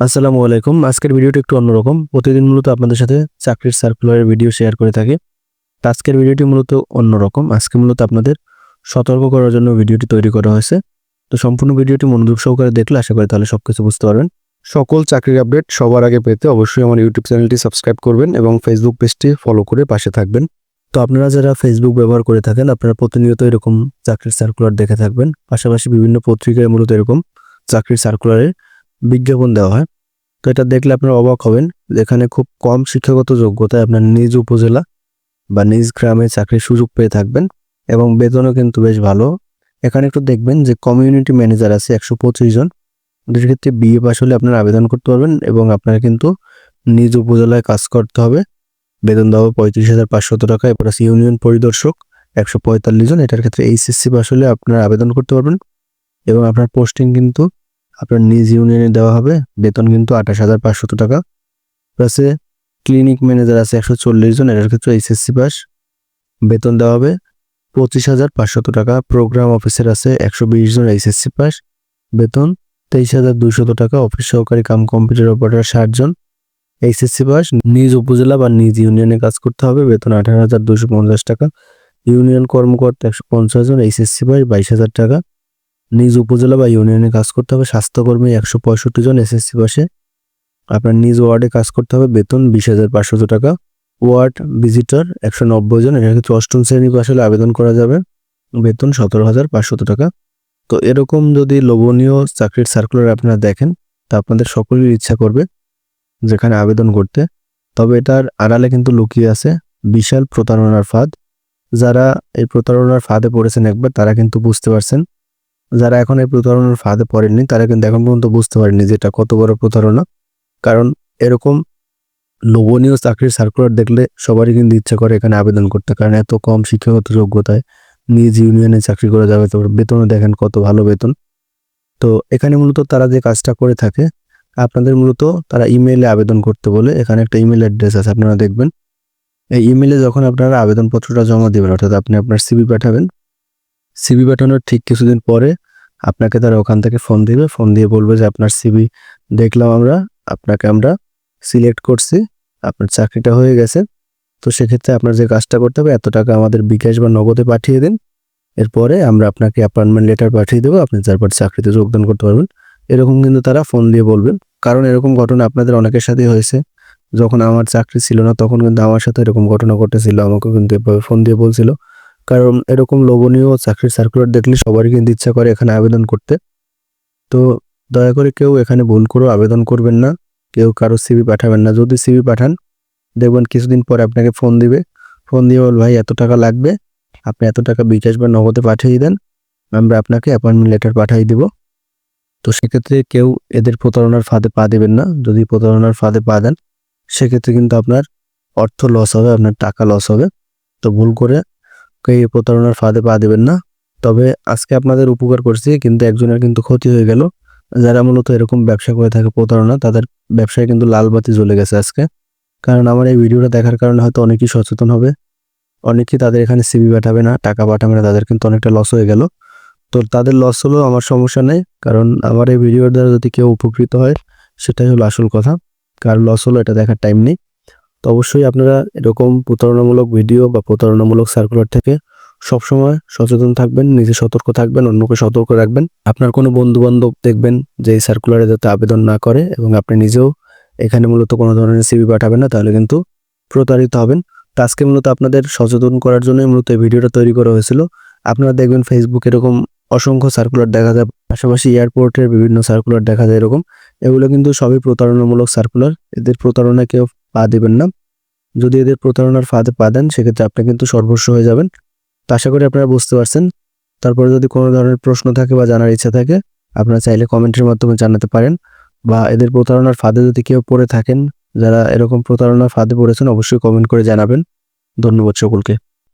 আসসালামু আলাইকুম। আজকের ভিডিওটি একটু অন্যরকম। প্রতিদিন মূলত আপনাদের সাথে চাকরির সার্কুলারের ভিডিও শেয়ার করে থাকি। আজকের ভিডিওটি মূলত অন্যরকম। আজকে মূলত আপনাদের সতর্ক করার জন্য ভিডিওটি তৈরি করা হয়েছে। তো সম্পূর্ণ ভিডিওটি মনোযোগ সহকারে দেখলে আশা করি তাহলে সব কিছু বুঝতে পারবেন। সকল চাকরির আপডেট সবার আগে পেতে অবশ্যই আমার ইউটিউব চ্যানেলটি সাবস্ক্রাইব করবেন এবং ফেসবুক পেজটি ফলো করে পাশে থাকবেন। তো আপনারা যারা ফেসবুক ব্যবহার করে থাকেন, আপনারা প্রতিনিয়ত এরকম চাকরির সার্কুলার দেখে থাকবেন। পাশাপাশি বিভিন্ন পত্রিকায় মূলত এরকম চাকরির সার্কুলারের বিজ্ঞাপন দেওয়া হয়। তো এটা দেখলে আপনারা অবাক হবেন এখানে খুব কম শিক্ষাগত যোগ্যতায় আপনার নিজ উপজেলা বা নিজ গ্রামে চাকরির সুযোগ পেয়ে থাকবেন এবং বেতনও কিন্তু বেশ ভালো। এখানে একটু দেখবেন যে কমিউনিটি ম্যানেজার আছে একশো পঁচিশ জন। ওদের ক্ষেত্রে বিএ পাস হলে আপনারা আবেদন করতে পারবেন এবং আপনারা কিন্তু নিজ উপজেলায় কাজ করতে হবে। বেতন দেওয়া পঁয়ত্রিশ হাজার পাঁচশত টাকা, এরপর আছে ইউনিয়ন পরিদর্শক একশো পঁয়তাল্লিশ জন। এটার ক্ষেত্রে এইচএসসি পাস হলে আপনারা আবেদন করতে পারবেন এবং আপনার পোস্টিং কিন্তু আপনার নিজ ইউনিয়নে দেওয়া হবে। বেতন কিন্তু আঠাশ হাজার পাঁচশত টাকা। প্লাসে ক্লিনিক ম্যানেজার আছে একশো চল্লিশ জন, এটার ক্ষেত্রে এইচএসসি পাস বেতন দেওয়া হবে পঁচিশ হাজার পাঁচশত টাকা। প্রোগ্রাম অফিসার আছে একশো বিশ জন এইচএসসি পাস বেতন তেইশ হাজার দুইশত টাকা। অফিস সহকারী কাম কম্পিউটার অপারেটর ষাট জন এইচএসসি পাস নিজ উপজেলা বা নিজ ইউনিয়নে কাজ করতে হবে। বেতন আঠারো হাজার দুশো পঞ্চাশ টাকা। ইউনিয়ন কর্মকর্তা একশো পঞ্চাশ জন এইচএসসি পাস বাইশ হাজার টাকা। নিজ উপজেলা বা ইউনিয়নে কাজ করতে হবে। স্বাস্থ্যকর্মী একশো পঁয়ষট্টি জন এসএসসি পাশে। আপনার নিজ ওয়ার্ডে কাজ করতে হবে বেতন বিশ হাজার পাঁচশত টাকা। ওয়ার্ড ভিজিটর একশো নব্বই জন এর ক্ষেত্রে অষ্টম শ্রেণি পাশ হলে আবেদন করা যাবে। বেতন সতেরো হাজার পাঁচশত টাকা। তো এরকম যদি লোভনীয় চাকরির সার্কুলার আপনারা দেখেন, তা আপনাদের সকলের ইচ্ছা করবে যেখানে আবেদন করতে। তবে এটার আড়ালে কিন্তু লুকিয়ে আছে বিশাল প্রতারণার ফাঁদ। যারা এই প্রতারণার ফাঁদে পড়েছেন একবার, তারা কিন্তু বুঝতে পারছেন যারা এখন এই প্রতারণার ফাঁদে পড়েননি, তারা কিন্তু এখন পর্যন্ত বুঝতে পারেনি যে এটা কত বড় প্রতারণা। কারণ এরকম লোভনীয় চাকরির সার্কুলার দেখলে সবারই কিন্তু ইচ্ছা করে এখানে আবেদন করতে। কারণ এত কম শিক্ষাগত যোগ্যতায় নিজ ইউনিয়নে চাকরি করা যাবে, তারপর বেতনও দেখেন কত ভালো বেতন। তো এখানে মূলত তারা যে কাজটা করে থাকে, আপনাদের মূলত তারা ইমেইলে আবেদন করতে বলে, এখানে একটা ইমেল অ্যাড্রেস আছে, আপনারা দেখবেন। এই ইমেলে যখন আপনারা আবেদনপত্রটা জমা দেবেন, অর্থাৎ আপনি আপনার সিবি পাঠাবেন সিবি পাঠানোর ঠিক কিছুদিন পরে আপনাকে তারা ওখান থেকে ফোন দিবে। ফোন দিয়ে বলবে যে, আপনার সিবি দেখলাম আমরা, আপনাকে আমরা সিলেক্ট করছি, আপনার চাকরিটা হয়ে গেছে। তো সেক্ষেত্রে আপনার যে কাজটা করতে হবে, এত টাকা আমাদের বিকাশ বা নগদে পাঠিয়ে দিন। এরপরে আমরা আপনাকে অ্যাপয়েন্টমেন্ট লেটার পাঠিয়ে দেবো, আপনি তারপর চাকরিতে যোগদান করতে পারবেন। এরকম কিন্তু তারা ফোন দিয়ে বলবেন কারণ এরকম ঘটনা আপনাদের অনেকের সাথেই হয়েছে। যখন আমার চাকরি ছিল না, তখন কিন্তু আমার সাথে এরকম ঘটনা ঘটেছিল আমাকে কিন্তু এভাবে ফোন দিয়ে বলছিল। কারণ এরকম লোভনীয় চাকরির সার্কুলার দেখলে সবারই কিন্তু ইচ্ছা করে এখানে আবেদন করতে। তো দয়া করে কেউ এখানে ভুল করে আবেদন করবেন না, কেউ কারও সিবি পাঠাবেন না। যদি সিবি পাঠান, দেখবেন কিছুদিন পরে আপনাকে ফোন দিবে। ফোন দিয়ে বল ভাই, এত টাকা লাগবে। আপনি এত টাকা বিকাশ বা নগদে পাঠিয়ে দেন, আমরা আপনাকে অ্যাপয়েন্টমেন্ট লেটার পাঠিয়ে দিব। তো সেক্ষেত্রে কেউ এদের প্রতারণার ফাঁদে পা দেবেন না। যদি প্রতারণার ফাঁদে পা দেন, সেক্ষেত্রে কিন্তু আপনার অর্থ লস হবে, আপনার টাকা লস হবে। তো ভুল করে এই প্রতারণার ফাঁদে পা দেবেন না। তবে আজকে আপনাদের উপকার করছি, কিন্তু একজনের কিন্তু ক্ষতি হয়ে গেল। যারা মূলত এরকম ব্যবসা করে থাকে প্রতারণা, তাদের ব্যবসায় কিন্তু লাল বাতি জ্বলে গেছে আজকে। কারণ আমার এই ভিডিওটা দেখার কারণে হয়তো অনেকেই সচেতন হবে। অনেকেই তাদের এখানে সিবি পাঠাবে না, টাকা পাঠাবে না, তাদের কিন্তু অনেকটা লস হয়ে গেল। তো তাদের লস হলেও আমার সমস্যা নেই, কারণ আমার এই ভিডিওর দ্বারা যদি কেউ উপকৃত হয়, সেটাই হলো আসল কথা। কার লস হলো, এটা দেখার টাইম নেই। তো অবশ্যই আপনারা এরকম প্রতারণামূলক ভিডিও বা প্রতারণামূলক সার্কুলার থেকে সবসময় সচেতন থাকবেন, নিজে সতর্ক থাকবেন, অন্যকে সতর্ক রাখবেন। আপনার কোনো বন্ধু বান্ধব দেখবেন যে এই সার্কুলারে যাতে আবেদন না করে এবং আপনি নিজেও এখানে মূলত কোনো ধরনের সিবি পাঠাবেন না, তাহলে কিন্তু প্রতারিত হবেন। তো আজকে মূলত আপনাদের সচেতন করার জন্যই মূলত এই ভিডিওটা তৈরি করা হয়েছিল। আপনারা দেখবেন ফেসবুক এরকম অসংখ্য সার্কুলার দেখা যায়, পাশাপাশি এয়ারপোর্টের বিভিন্ন সার্কুলার দেখা যায় এরকম। এগুলো কিন্তু সবই প্রতারণামূলক সার্কুলার এদের প্রতারণা কেউ পা দেবেন না। যদি এদের প্রতারণার ফাঁদে পা দেন, সেক্ষেত্রে আপনি কিন্তু সর্বস্ব হয়ে যাবেন। তো আশা করি আপনারা বুঝতে পারছেন। তারপরে যদি কোনো ধরনের প্রশ্ন থাকে বা জানার ইচ্ছা থাকে, আপনারা চাইলে কমেন্টের মাধ্যমে জানাতে পারেন। বা এদের প্রতারণার ফাঁদে যদি কেউ পড়ে থাকেন, যারা এরকম প্রতারণার ফাঁদে পড়েছেন, অবশ্যই কমেন্ট করে জানাবেন। ধন্যবাদ সকলকে।